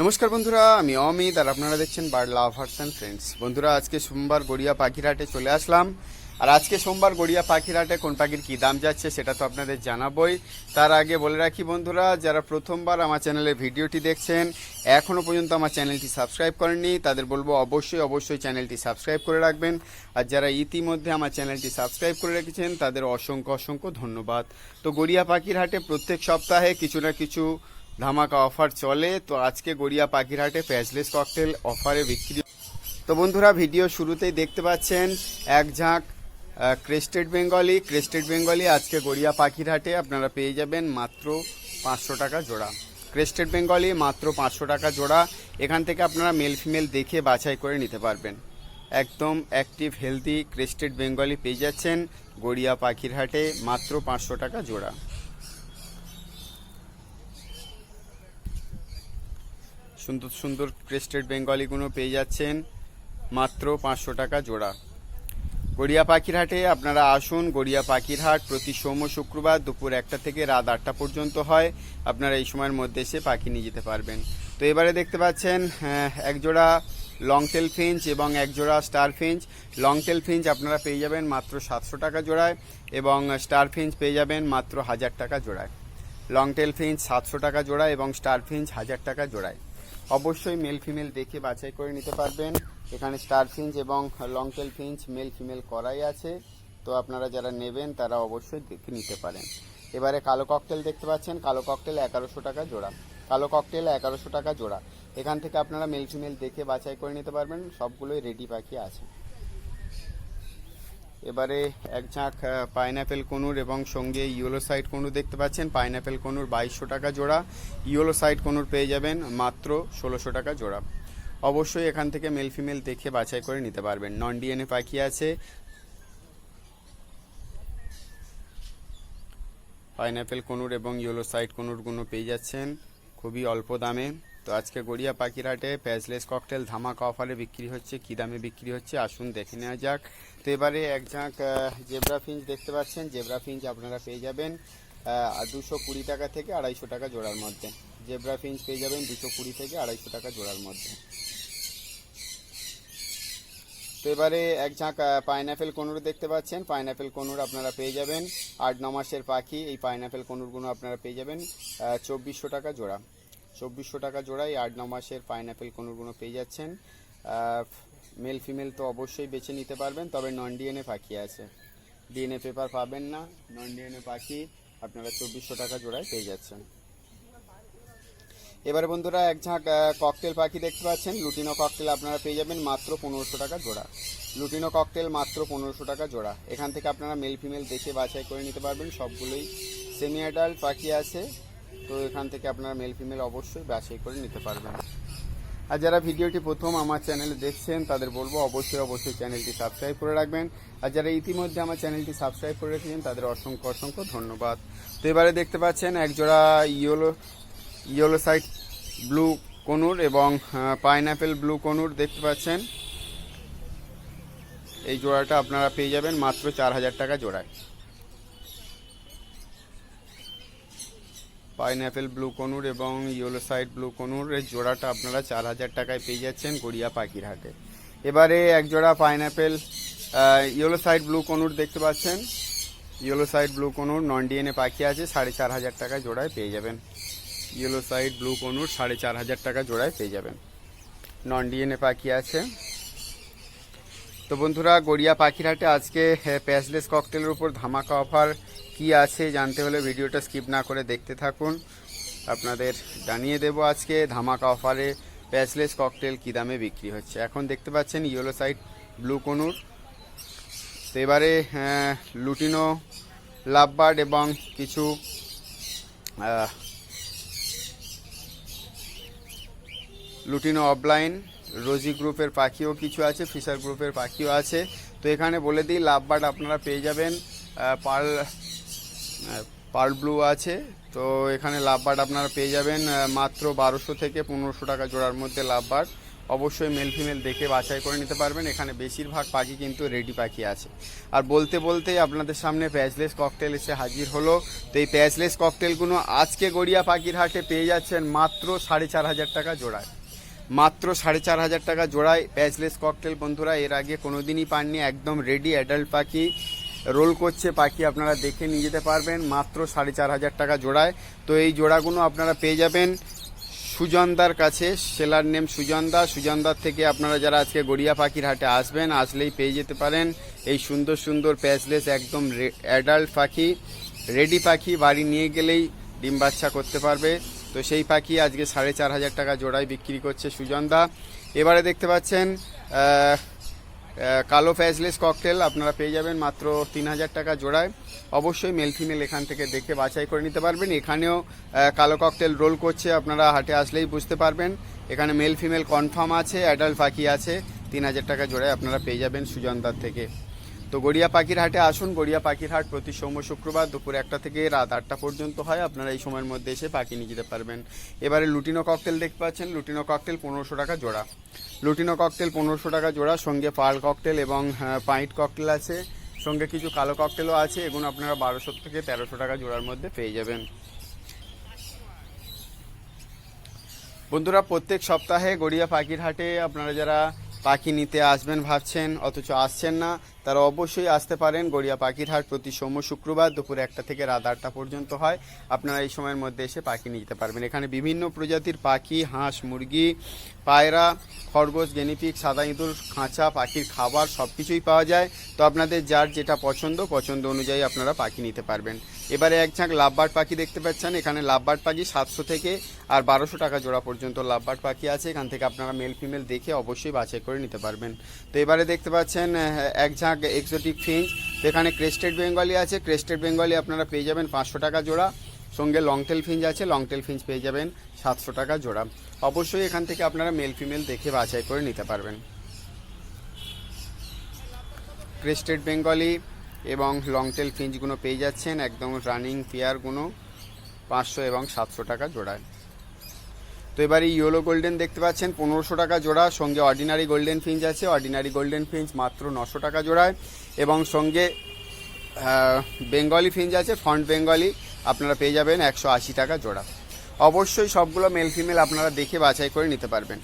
নমস্কার বন্ধুরা, আমি অমিত আর আপনারা দেখছেন বার্ড লাভার্স অ্যান্ড ফ্রেন্ডস বন্ধুরা, আজকে সোমবার গড়িয়া পাখিরহাটে চলে আসলাম। আর আজকে সোমবার গড়িয়া পাখিরহাটে কোন পাখির কী দাম যাচ্ছে সেটা তো আপনাদের জানাবই। তার আগে বলে রাখি বন্ধুরা, যারা প্রথমবার আমার চ্যানেলের ভিডিওটি দেখছেন এখনও পর্যন্ত আমার চ্যানেলটি সাবস্ক্রাইব করেননি, তাদের বলব অবশ্যই অবশ্যই চ্যানেলটি সাবস্ক্রাইব করে রাখবেন। আর যারা ইতিমধ্যে আমার চ্যানেলটি সাবস্ক্রাইব করে রেখেছেন, তাদের অসংখ্য অসংখ্য ধন্যবাদ। তো গড়িয়া পাখিরহাটে প্রত্যেক সপ্তাহে কিছু না কিছু ধামাকা অফার চলে, তো আজকে গড়িয়া পাখিরহাটে প্যাচলেস ককটেল অফারে বিক্রি। তো বন্ধুরা, ভিডিও শুরুতেই দেখতে পাচ্ছেন, এক ঝাঁক ক্রেস্টেড বেঙ্গলি ক্রেস্টেড বেঙ্গলি আজকে গড়িয়া পাখিরহাটে আপনারা পেয়ে যাবেন মাত্র পাঁচশো টাকা জোড়া। ক্রেস্টেড বেঙ্গলি মাত্র পাঁচশো টাকা জোড়া। এখান থেকে আপনারা মেল ফিমেল দেখে বাছাই করে নিতে পারবেন। একদম অ্যাক্টিভ হেলদি ক্রেস্টেড বেঙ্গলি পেয়ে যাচ্ছেন গড়িয়া পাখিরহাটে মাত্র পাঁচশো টাকা জোড়া। সুন্দর সুন্দর ক্রেস্টেড বেঙ্গলিগুলো পেয়ে যাচ্ছেন। মাত্র পাঁচশো টাকা জোড়া। গড়িয়া পাখির হাটে আপনারা আসুন। গড়িয়া পাখির হাট প্রতি সোম শুক্রবার দুপুর একটা থেকে রাত আটটা পর্যন্ত হয়। আপনারা এই সময়ের মধ্যে এসে পাখি নিয়ে যেতে পারবেন। তো এবারে দেখতে পাচ্ছেন আহ, এক জোড়া লং টেল ফিঞ্চ এবং এক জোড়া star finch long tail finch আপনারা পেয়ে যাবেন মাত্র সাতশো টাকা জোড়ায় এবং স্টার ফিঞ্চ পেয়ে যাবেন মাত্র হাজার টাকা জোড়ায়। লং টেল ফিঞ্চ সাতশো টাকা জোড়া এবং স্টার ফিঞ্চ হাজার টাকা জোড়ায়। অবশ্যই মেল ফিমেল দেখে বাছাই করে নিতে পারবেন। এখানে স্টার ফিঞ্চ এবং লংটেল ফিঞ্চ মেল ফিমেল করাই আছে। তো আপনারা যারা নেবেন, তারা অবশ্যই দেখে নিতে পারেন। এবারে কালো ককটেল দেখতে পাচ্ছেন। কালো ককটেল এগারোশো টাকা জোড়া। কালো ককটেল এগারোশো টাকা জোড়া। এখান থেকে আপনারা মেল ফিমেল দেখে বাছাই করে নিতে পারবেন। সবগুলোই রেডি পাখি আছে। এবারে এক ঝাঁক পাইনাপেল কনুর এবং সঙ্গে ইয়েলো সাইড কনুর দেখতে পাচ্ছেন। পাইনাপেল কনুর বাইশশো টাকা জোড়া, ইয়েলো সাইড কনুর পেয়ে যাবেন মাত্র ষোলোশো টাকা জোড়া। অবশ্যই এখান থেকে মেল ফিমেল দেখে বাছাই করে নিতে পারবেন। নন ডিএনএ পাখি আছে। পাইনাপেল কনুর এবং ইয়েলো সাইড কনুরগুলো পেয়ে যাচ্ছেন খুবই অল্প দামে। তো আজকে গড়িয়া পাখিরহাটে প্যাজলেস ককটেল ধামাকা অফারে বিক্রি হচ্ছে, কী দামে বিক্রি হচ্ছে আসুন দেখে নেওয়া যাক। তো এবারে এক ঝাঁক জেব্রা ফিঞ্চ দেখতে পাচ্ছেন। জেব্রা ফিঞ্চ আপনারা পেয়ে যাবেন দুশো কুড়ি টাকা থেকে আড়াইশো টাকা জোড়ার মধ্যে। জেব্রা ফিঞ্চ পেয়ে যাবেন দুশো কুড়ি থেকে আড়াইশো টাকা জোড়ার মধ্যে। তো এবারে এক ঝাঁক পাইনাপেল কনুর দেখতে পাচ্ছেন। পাইনাপেল কনুর আপনারা পেয়ে যাবেন। আট, ন মাসের পাখি, এই পাইনাপেল কনুরগুলো আপনারা পেয়ে যাবেন চব্বিশশো টাকা জোড়া। চব্বিশশো টাকা জোড়ায় আট ন মাসের পাইনাপেল কনুরগুলো পেয়ে যাচ্ছেন। মেল ফিমেল তো অবশ্যই বেছে নিতে পারবেন, তবে নন ডিএনএ পাখি আছে। ডিএনএ পেপার পাবেন না নন ডিএনএ পাখি আপনারা চব্বিশশো টাকা জোড়ায় পেয়ে যাচ্ছেন। এবারে বন্ধুরা, এক ঝাঁক ককটেল পাখি দেখতে পাচ্ছেন। লুটিনো ককটেল আপনারা পেয়ে যাবেন মাত্র পনেরোশো টাকা জোড়া। লুটিনো ককটেল মাত্র পনেরোশো টাকা জোড়া। এখান থেকে আপনারা মেল ফিমেল দেখে বাছাই করে নিতে পারবেন। সবগুলোই সেমি অ্যাডাল্ট পাখি আছে। তো এখান থেকে আপনারা মেল ফিমেল অবশ্যই বাছাই করে নিতে পারবেন। আর যারা ভিডিওটি প্রথম আমার চ্যানেলে দেখছেন, তাদের বলব অবশ্যই অবশ্যই চ্যানেলটি সাবস্ক্রাইব করে রাখবেন। আর যারা ইতিমধ্যে আমার চ্যানেলটি সাবস্ক্রাইব করে রেখেছেন, তাদের অসংখ্য অসংখ্য ধন্যবাদ। তো এবারে দেখতে পাচ্ছেন একজোড়া yellow yellow side blue conure এবং পাইনাপেল ব্লু কনুর দেখতে পাচ্ছেন। এই জোড়াটা আপনারা পেয়ে যাবেন মাত্র চার হাজার টাকা জোড়ায়। পাইনঅ্যাপেল ব্লু কনুর এবং ইয়েলো সাইড ব্লু কনুর, এর জোড়াটা আপনারা চার হাজার টাকায় পেয়ে যাচ্ছেন গড়িয়া পাখির হাটে। এবারে এক জোড়া pineapple yellow side blue conure দেখতে পাচ্ছেন। Yellow side blue conure non DNA পাখি আছে, সাড়ে চার হাজার টাকা জোড়ায় পেয়ে যাবেন। ইয়েলো সাইড ব্লু কনুর সাড়ে চার হাজার টাকা জোড়ায় পেয়ে যাবেন। নন ডিএনএ পাখি আছে। তো বন্ধুরা, গড়িয়া পাখিরহাটে আজকে প্যাসলেস ককটেলের উপর ধামাকা অফার কি আছে জানতে হলে ভিডিওটা স্কিপ না করে দেখতে থাকুন। আপনাদের জানিয়ে দেব আজকে ধামাকা অফারে প্যাসলেস ককটেল কী দামে বিক্রি হচ্ছে। এখন দেখতে পাচ্ছেন ইয়েলো সাইড ব্লু কনুর। তো এবারে লুটিনো, লাভবার্ড এবং কিছু লুটিনো অফলাইন। রোজি গ্রুপের পাখিও কিছু আছে ফিশার গ্রুপের পাখিও আছে। তো এখানে বলে দিই লাভবার্ড আপনারা পেয়ে যাবেন পার্ল পার্ল ব্লু আছে। তো এখানে লাভবার্ড আপনারা পেয়ে যাবেন মাত্র বারোশো থেকে পনেরোশো টাকা জোড়ার মধ্যে লাভবার্ড অবশ্যই মেল ফিমেল দেখে বাছাই করে নিতে পারবেন। এখানে বেশিরভাগ পাখি কিন্তু রেডি পাখি আছে। আর বলতে বলতেই আপনাদের সামনে প্যাচলেস ককটেল এসে হাজির হলো। তো এই প্যাচলেস ককটেলগুলো আজকে গড়িয়া পাখির হাটে পেয়ে যাচ্ছেন মাত্র সাড়ে চার হাজার টাকা জোড়ায়। মাত্র সাড়ে চার হাজার টাকা জোড়ায় প্যাচলেস ককটেল বন্ধুরা, এর আগে কোনো দিনই পাননি, একদম রেডি অ্যাডাল্ট পাখি। রোল করছে পাখি আপনারা দেখে নিয়ে যেতে পারবেন, মাত্র সাড়ে চার হাজার টাকা জোড়ায়। তো এই জোড়াগুলো আপনারা পেয়ে যাবেন সুজনদার কাছে সেলার নেম সুজনদা। সুজনদার থেকে আপনারা যারা আজকে গড়িয়া পাখির হাটে আসবেন, আসলেই পেয়ে যেতে পারেন। এই সুন্দর সুন্দর প্যাচলেস একদম অ্যাডাল্ট পাখি রেডি পাখি, বাড়ি নিয়ে গেলেই ডিম বাচ্চা করতে পারবে। তো সেই পাখি আজকে সাড়ে চার হাজার টাকা জোড়ায় বিক্রি করছে সুজনদা। এবারে দেখতে পাচ্ছেন কালো ফ্যাজলেস ককটেল আপনারা পেয়ে যাবেন মাত্র তিন হাজার টাকা জোড়ায়। অবশ্যই মেল ফিমেল এখান থেকে দেখে বাছাই করে নিতে পারবেন। এখানেও কালো ককটেল রোল করছে আপনারা হাটে আসলেই বুঝতে পারবেন। এখানে মেল ফিমেল কনফার্ম আছে, অ্যাডাল্ট পাখি আছে, তিন হাজার টাকা জোড়ায় আপনারা পেয়ে যাবেন সুজনদার থেকে। তো গড়িয়া পাখির হাটে আসুন। গড়িয়া পাখির হাট প্রতি সোম শুক্রবার দুপুর একটা থেকে রাত আটটা পর্যন্ত হয়। আপনারা এই সময়ের মধ্যে এসে পাখি নিয়ে যেতে পারবেন। এবারে লুটিনো ককটেল দেখতে পাচ্ছেন। লুটিনো ককটেল পনেরোশো টাকা জোড়া। লুটিনো ককটেল পনেরোশো টাকা জোড়া। সঙ্গে পার্ল ককটেল এবং পাইট ককটেল আছে। সঙ্গে কিছু কালো ককটেলও আছে। এগুলো আপনারা বারোশো থেকে তেরোশো টাকা জোড়ার মধ্যে পেয়ে যাবেন। বন্ধুরা, প্রত্যেক সপ্তাহে গড়িয়া পাখির হাটে আপনারা যারা পাখি নিতে আসবেন ভাবছেন, অথচ আসছেন না তারা অবশ্যই আসতে পারেন। গড়িয়া পাখির হাট প্রতি সোম শুক্রবার দুপুর একটা থেকে রাত আটটা পর্যন্ত হয়। আপনারা এই সময়ের মধ্যে এসে পাখি নিতে পারবেন। এখানে বিভিন্ন প্রজাতির পাখি, হাঁস, মুরগি, পায়রা, খরগোশ গেনিপিক সাদা ইঁদুর, খাঁচা, পাখির খাবার সব কিছুই পাওয়া যায়। তো আপনাদের যার যেটা পছন্দ পছন্দ অনুযায়ী আপনারা পাখি নিতে পারবেন। এবারে এক ঝাঁক লাভবার্ড পাখি দেখতে পাচ্ছেন। এখানে লাভবার্ড পাখি সাতশো থেকে আর বারোশো টাকা জোড়া পর্যন্ত লাভবার্ড পাখি আছে। এখান থেকে আপনারা মেল ফিমেল দেখে অবশ্যই বাছাই করে নিতে পারবেন। তো এবারে দেখতে পাচ্ছেন এক ঝাঁক এক্সোটিক ফিঞ্চ এখানে ক্রেস্টেড বেঙ্গলি আছে। ক্রেস্টেড বেঙ্গলি আপনারা পেয়ে যাবেন পাঁচশো টাকা জোড়া। সঙ্গে লংটেল ফিঞ্চ আছে লংটেল ফিঞ্চ পেয়ে যাবেন সাতশো টাকা জোড়া। অবশ্যই এখান থেকে আপনারা মেল ফিমেল দেখে বাছাই করে নিতে পারবেন। ক্রেস্টেড বেঙ্গলি এবং লংটেল ফিঞ্চগুলো পেয়ে যাচ্ছেন একদম রানিং পেয়ারগুলো পাঁচশো এবং সাতশো টাকা জোড়ায়। তো এবার ইয়েলো গোল্ডেন দেখতে পাচ্ছেন, পনেরোশো টাকা জোড়া, সঙ্গে অর্ডিনারি গোল্ডেন ফিঞ্চ আছে। অর্ডিনারি গোল্ডেন ফিঞ্চ মাত্র নশো টাকা জোড়ায়। এবং সঙ্গে বেঙ্গলি ফিঞ্চ আছে ফন্ট বেঙ্গলি আপনারা পেয়ে যাবেন একশো আশি টাকা জোড়া। অবশ্যই সবগুলো মেল ফিমেল আপনারা দেখে বাছাই করে নিতে পারবেন।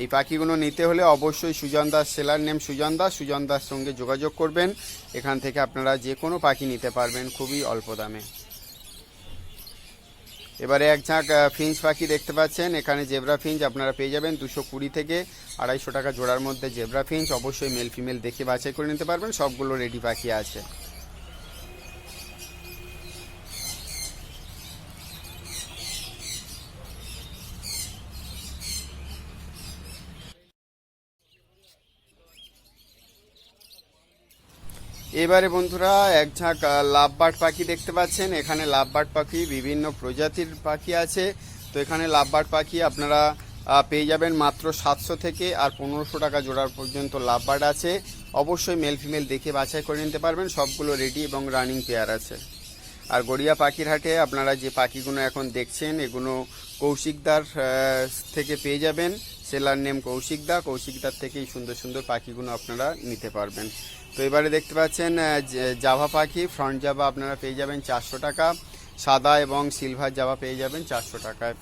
এই পাখিগুলো নিতে হলে অবশ্যই সুজন দাস সেলার নেম সুজন দাস সুজন দাস সঙ্গে যোগাযোগ করবেন। এখান থেকে আপনারা যে কোনো পাখি নিতে পারবেন খুবই অল্প দামে। এবারে এক ঝাঁক ফিঞ্চ পাখি দেখতে পাচ্ছেন। এখানে জেব্রা ফিঞ্চ আপনারা পেয়ে যাবেন দুশো কুড়ি থেকে আড়াইশো টাকা জোড়ার মধ্যে জেব্রা ফিঞ্চ। অবশ্যই মেল ফিমেল দেখে বাছাই করে নিতে পারবেন। সবগুলো রেডি পাখি আছে। এবারে বন্ধুরা, এক ঝাঁক লাভবার্ড পাখি দেখতে পাচ্ছেন। এখানে লাভবার্ড পাখি, বিভিন্ন প্রজাতির পাখি আছে। তো এখানে লাভবার্ড পাখি আপনারা পেয়ে যাবেন মাত্র সাতশো থেকে আর পনেরোশো টাকা জোড়ার পর্যন্ত লাভবার্ড আছে। অবশ্যই মেল ফিমেল দেখে বাছাই করে নিতে পারবেন। সবগুলো রেডি এবং রানিং পেয়ার আছে। আর গড়িয়া পাখির হাটে আপনারা যে পাখিগুলো এখন দেখছেন, এগুলো কৌশিকদার থেকে পেয়ে যাবেন। সেলার নেম কৌশিকদা কৌশিকদার থেকেই সুন্দর সুন্দর পাখিগুলো আপনারা নিতে পারবেন। তো এবারে দেখতে পাচ্ছেন জাভা পাখি ফ্রন্ট জাভা আপনারা পেয়ে যাবেন চারশো টাকা। সাদা এবং সিলভার জাভা পেয়ে যাবেন চারশো টাকায়।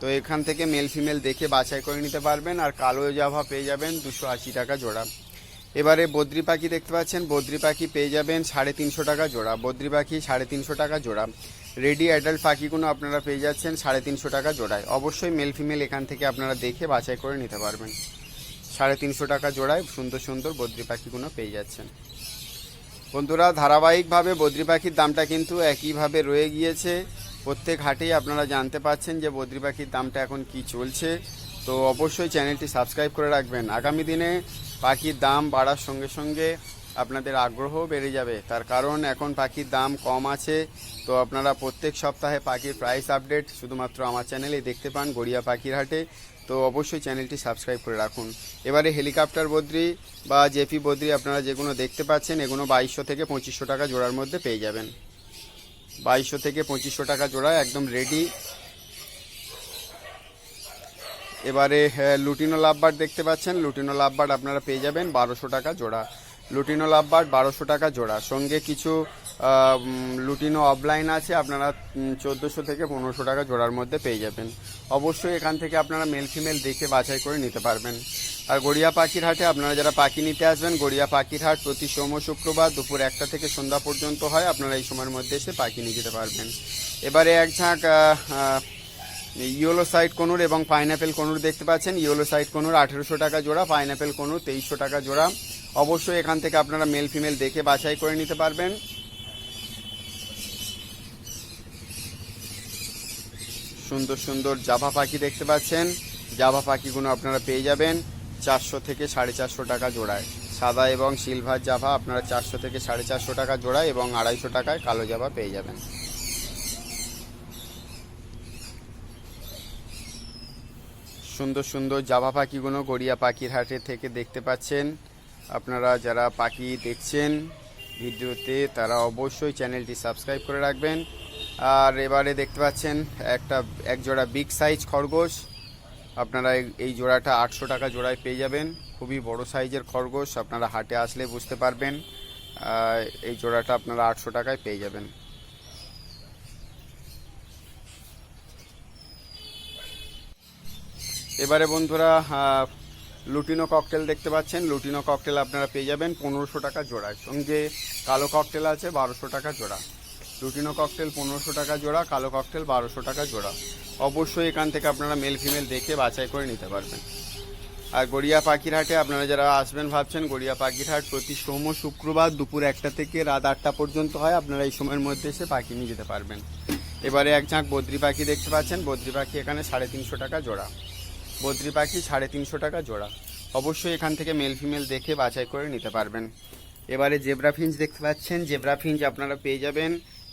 তো এখান থেকে মেল ফিমেল দেখে বাছাই করে নিতে পারবেন। আর কালো জাভা পেয়ে যাবেন দুশো আশি টাকা জোড়া। এবারে বদ্রি পাখি দেখতে পাচ্ছেন, বদ্রি পাখি পেয়ে যাবেন সাড়ে তিনশো টাকা জোড়া। বদ্রি পাখি সাড়ে তিনশো টাকা জোড়া। রেডি অ্যাডাল্ট পাখিগুলো আপনারা পেয়ে যাচ্ছেন সাড়ে তিনশো টাকা জোড়ায়। অবশ্যই মেল ফিমেল এখান থেকে আপনারা দেখে বাছাই করে নিতে পারবেন। সাড়ে তিনশো টাকা জোড়ায় সুন্দর সুন্দর বদ্রি পাখিগুলো পেয়ে যাচ্ছেন। বন্ধুরা, ধারাবাহিকভাবে বদ্রি পাখির দামটা কিন্তু একইভাবে রয়ে গিয়েছে। প্রত্যেক হাটেই আপনারা জানতে পাচ্ছেন যে বদ্রি পাখির দামটা এখন কি চলছে। তো অবশ্যই চ্যানেলটি সাবস্ক্রাইব করে রাখবেন। আগামী দিনে পাখির দাম বাড়ার সঙ্গে সঙ্গে আপনাদের আগ্রহ বেড়ে যাবে। তার কারণ এখন পাখির দাম কম আছে। তো আপনারা প্রত্যেক সপ্তাহে পাখির প্রাইস আপডেট শুধুমাত্র আমার চ্যানেলে দেখতে পান গড়িয়া পাখির হাটে তো অবশ্যই চ্যানেলটি সাবস্ক্রাইব করে রাখুন। এবারে হেলিকপ্টার বদ্রি বা জেপি বদ্রি আপনারা যেগুলো দেখতে পাচ্ছেন এগুলো বাইশশো থেকে পঁচিশশো টাকা জোড়ার মধ্যে পেয়ে যাবেন। বাইশশো থেকে পঁচিশশো টাকা জোড়া একদম রেডি এবারে হ্যাঁ, লুটিনো লাভবার দেখতে পাচ্ছেন লুটিনো লাভবার আপনারা পেয়ে যাবেন বারোশো টাকা জোড়া। লুটিনো লাভবার বারোশো টাকা জোড়া। সঙ্গে কিছু লুটিনো অফলাইন আছে, আপনারা চোদ্দোশো থেকে পনেরোশো টাকা জোড়ার মধ্যে পেয়ে যাবেন। অবশ্যই এখান থেকে আপনারা মেল ফিমেল দেখে বাছাই করে নিতে পারবেন। আর গড়িয়া পাখির হাটে আপনারা যারা পাখি নিতে আসবেন, গড়িয়া পাখির হাট প্রতি সোম শুক্রবার দুপুর একটা থেকে সন্ধ্যা পর্যন্ত হয়, আপনারা এই সময়ের মধ্যে এসে পাখি নিয়ে যেতে পারবেন। এবারে এক ঝাঁক ইয়েলো সাইড কনুর এবং পাইনাপেল কনুর দেখতে পাচ্ছেন। ইয়েলো সাইড কনুর আঠেরোশো টাকা জোড়া, পাইনাপেল কনুর তেইশশো টাকা জোড়া। অবশ্যই এখান থেকে আপনারা মেল ফিমেল দেখে বাছাই করে নিতে পারবেন। সুন্দর সুন্দর জাভা পাখি দেখতে পাচ্ছেন। জাভা পাখিগুলো আপনারা পেয়ে যাবেন চারশো থেকে সাড়ে চারশো টাকা জোড়ায়। সাদা এবং সিলভার জাভা আপনারা চারশো থেকে সাড়ে চারশো টাকা জোড়ায় এবং আড়াইশো টাকায় কালো জাভা পেয়ে যাবেন। সুন্দর সুন্দর জাভা পাখিগুলো গড়িয়া পাখির হাটে থেকে দেখতে পাচ্ছেন। আপনারা যারা পাখি দেখছেন ভিডিওতে, তারা অবশ্যই চ্যানেলটি সাবস্ক্রাইব করে রাখবেন। আর এবারে দেখতে পাচ্ছেন একটা, এক জোড়া বিগ সাইজ খরগোশ। আপনারা এই- জোড়াটা আটশো টাকা জোড়ায় পেয়ে যাবেন। খুবই বড় সাইজের খরগোশ, আপনারা হাটে আসলে বুঝতে পারবেন। এই জোড়াটা আপনারা আটশো টাকায় পেয়ে যাবেন। এবারে বন্ধুরা লুটিনো ককটেল দেখতে পাচ্ছেন। লুটিনো ককটেল আপনারা পেয়ে যাবেন পনেরোশো টাকা জোড়ায়। সঙ্গে কালো ককটেল আছে, বারোশো টাকা জোড়া। লুটিনো ককটেল পনেরোশো টাকা জোড়া, কালো ককটেল বারোশো টাকা জোড়া। অবশ্যই এখান থেকে আপনারা মেল ফিমেল দেখে বাছাই করে নিতে পারবেন। আর গড়িয়া পাখিরহাটে আপনারা যারা আসবেন ভাবছেন, গড়িয়া পাখিরহাট প্রতি সোম শুক্রবার দুপুর একটা থেকে রাত আটটা পর্যন্ত হয়। আপনারা এই সময়ের মধ্যে এসে পাখি নিয়ে যেতে পারবেন। এবারে এক ঝাঁক বদ্রি পাখি দেখতে পাচ্ছেন। বদ্রি পাখি এখানে সাড়ে তিনশো টাকা জোড়া। বদ্রি পাখি সাড়ে তিনশো টাকা জোড়া। অবশ্যই এখান থেকে মেল ফিমেল দেখে বাছাই করে নিতে পারবেন। এবারে জেব্রা ফিঞ্চ দেখতে পাচ্ছেন। জেব্রা ফিঞ্চ আপনারা পেয়ে যাবেন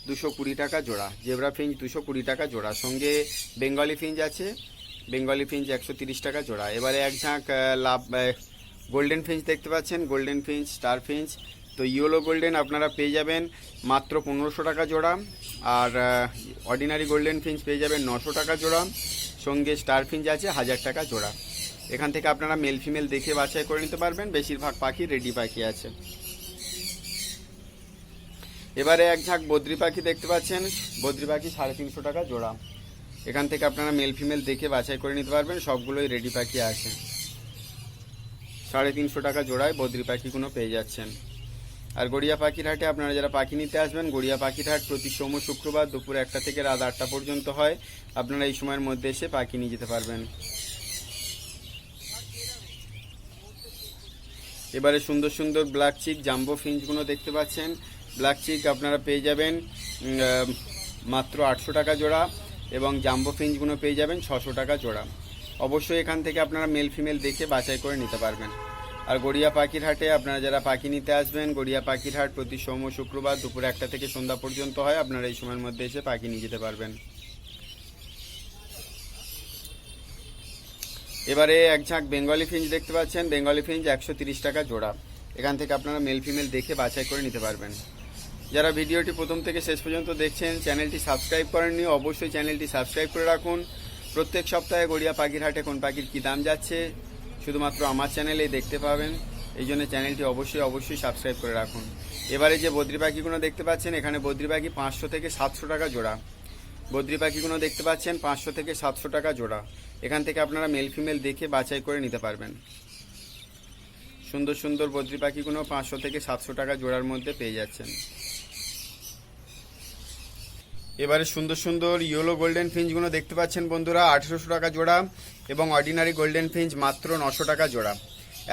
দুশো কুড়ি টাকা জোড়া। জেব্রা ফিঞ্চ দুশো কুড়ি টাকা জোড়া। সঙ্গে বেঙ্গলি ফিঞ্চ আছে। বেঙ্গলি ফিঞ্চ একশো তিরিশ টাকা জোড়া। এবারে এক ঝাঁক লাভ গোল্ডেন ফিঞ্চ দেখতে পাচ্ছেন। গোল্ডেন ফিঞ্চ স্টার ফিঞ্চ তো ইয়েলো গোল্ডেন আপনারা পেয়ে যাবেন মাত্র পনেরোশো টাকা জোড়া। আর অর্ডিনারি গোল্ডেন ফিঞ্চ পেয়ে যাবেন নশো টাকা জোড়া। সঙ্গে স্টার ফিঞ্চ আছে, হাজার টাকা জোড়া। এখান থেকে আপনারা মেল ফিমেল দেখে বাছাই করে নিতে পারবেন, বেশিরভাগ পাখি রেডি পাখি আছে। এবারে এক ঝাঁক বদ্রি পাখি দেখতে পাচ্ছেন, বদ্রি পাখি সাড়ে তিনশো টাকা জোড়া। এখান থেকে আপনারা মেল ফিমেল দেখে বাছাই করে নিতে পারবেন, সবগুলোই রেডি পাখি আছে। সাড়ে তিনশো টাকা জোড়ায় বদ্রি পাখিগুলো পেয়ে যাচ্ছেন। আর গড়িয়া পাখির হাটে আপনারা যারা পাখি নিতে আসবেন, গড়িয়া পাখির হাট প্রতি সোম শুক্রবার দুপুর একটা থেকে রাত আটটা পর্যন্ত হয়। আপনারা এই সময়ের মধ্যে এসে পাখি নিয়ে যেতে পারবেন। এবারে সুন্দর সুন্দর ব্ল্যাক চিক জাম্বো ফিঞ্চগুলো দেখতে পাচ্ছেন। ব্ল্যাক চিক আপনারা পেয়ে যাবেন মাত্র আটশো টাকা জোড়া এবং জাম্বো ফিঞ্চগুলো পেয়ে যাবেন ছশো টাকা জোড়া। অবশ্যই এখান থেকে আপনারা মেল ফিমেল দেখে বাছাই করে নিতে পারবেন। আর গড়িয়া পাখির হাটে আপনারা যারা পাখি নিতে আসবেন, গড়িয়া পাখির হাট প্রতি সোম শুক্রবার দুপুর একটা থেকে সন্ধ্যা পর্যন্ত হয়, আপনারা এই সময়ের মধ্যে এসে পাখি নিয়ে যেতে পারবেন। এবারে এক ঝাঁক বেঙ্গলি ফিঞ্চ দেখতে পাচ্ছেন, বেঙ্গলি ফিঞ্চ একশো টাকা জোড়া। এখান থেকে আপনারা মেল ফিমেল দেখে বাছাই করে নিতে পারবেন। যারা ভিডিওটি প্রথম থেকে শেষ পর্যন্ত দেখছেন, চ্যানেলটি সাবস্ক্রাইব করেননি, অবশ্যই চ্যানেলটি সাবস্ক্রাইব করে রাখুন। প্রত্যেক সপ্তাহে গড়িয়া পাখির হাটে কোন পাখির কী দাম যাচ্ছে শুধুমাত্র আমার চ্যানেলেই দেখতে পাবেন। এই জন্য চ্যানেলটি অবশ্যই অবশ্যই সাবস্ক্রাইব করে রাখুন। এবারে যে বদ্রি পাখিগুলো দেখতে পাচ্ছেন, এখানে বদ্রি পাখি পাঁচশো থেকে সাতশো টাকা জোড়া। বদ্রি পাখিগুলো দেখতে পাচ্ছেন, পাঁচশো থেকে সাতশো টাকা জোড়া। এখান থেকে আপনারা মেল ফিমেল দেখে বাছাই করে নিতে পারবেন। সুন্দর সুন্দর বদ্রি পাখিগুলো পাঁচশো থেকে সাতশো টাকা জোড়ার মধ্যে পেয়ে যাচ্ছেন। এবারে সুন্দর সুন্দর ইয়েলো গোল্ডেন ফিঞ্চগুলো দেখতে পাচ্ছেন বন্ধুরা, আঠেরোশো টাকা জোড়া এবং অর্ডিনারি গোল্ডেন ফিঞ্চ মাত্র নশো টাকা জোড়া।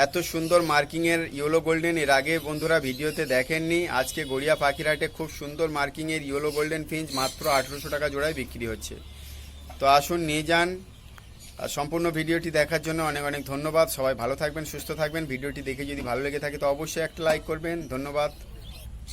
এত সুন্দর মার্কিংয়ের ইয়েলো গোল্ডেন এর আগে বন্ধুরা ভিডিওতে দেখেননি, আজকে গড়িয়া পাখিরহাটে খুব সুন্দর মার্কিংয়ের ইয়েলো গোল্ডেন ফিঞ্চ মাত্র আঠেরোশো টাকা জোড়ায় বিক্রি হচ্ছে। তো আসুন নিয়ে যান সম্পূর্ণ ভিডিওটি দেখার জন্য অনেক অনেক ধন্যবাদ। সবাই ভালো থাকবেন, সুস্থ থাকবেন। ভিডিওটি দেখে যদি ভালো লেগে থাকে তো অবশ্যই একটা লাইক করবেন। ধন্যবাদ।